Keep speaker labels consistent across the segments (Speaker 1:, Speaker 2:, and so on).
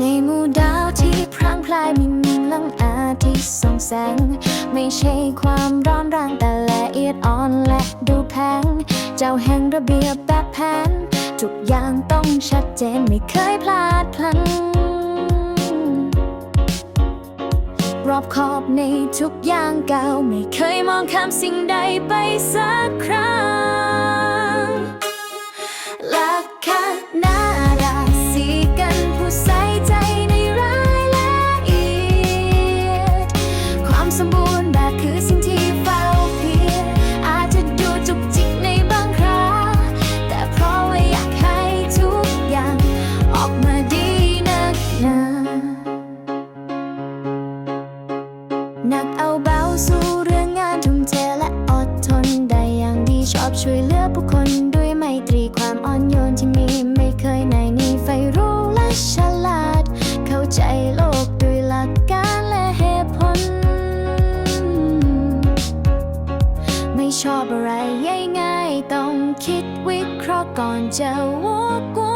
Speaker 1: ในหมู่ดาวที่พรางพลายมีมีลังอาที่ส่องแสง ไม่ใช่ความร้อนแรงแต่ละเอียดอ่อนและดูแพง เจ้าแห่งระเบียบแบบแผน ทุกอย่างต้องชัดเจนไม่เคยพลาดพลั้งรอบขอบในทุกอย่างเก่า ไม่เคยมองข้ามสิ่งใดไปสักครั้งลักขณา กเอาเบาสู้เรื่องงานทุ่มเทและอดทนได้อย่างดีชอบช่วยเหลือผู้คนด้วยไมตรีความอ่อนโยนที่มีไม่เคยในนี่ไฟรู้และฉลาด เข้าใจโลกด้วยหลักการและเหตุผล ไม่ชอบอะไรง่ายๆต้องคิดวิเคราะห์ก่อนจะวกวน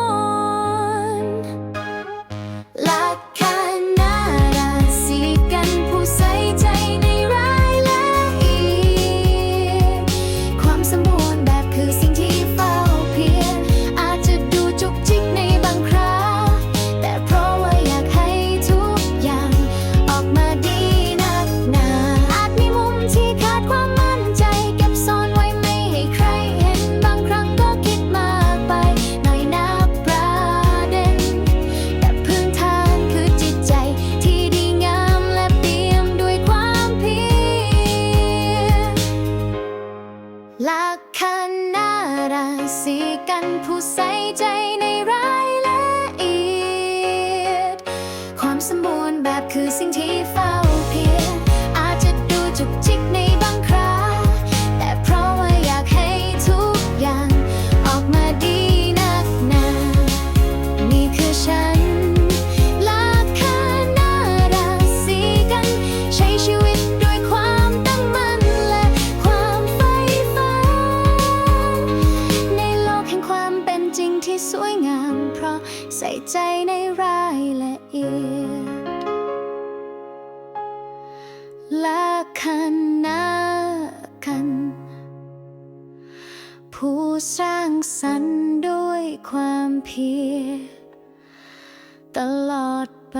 Speaker 1: ลักคณาราศีกันผู้ใส่ใจในรายละเอียด ความสมบูรณ์แบบคือสิ่งที่เฝ้า งาม เพราะใส่ใจในรายละเอียดละคันนาคัน ผู้สร้างสรรค์ด้วยความเพียรตลอดไป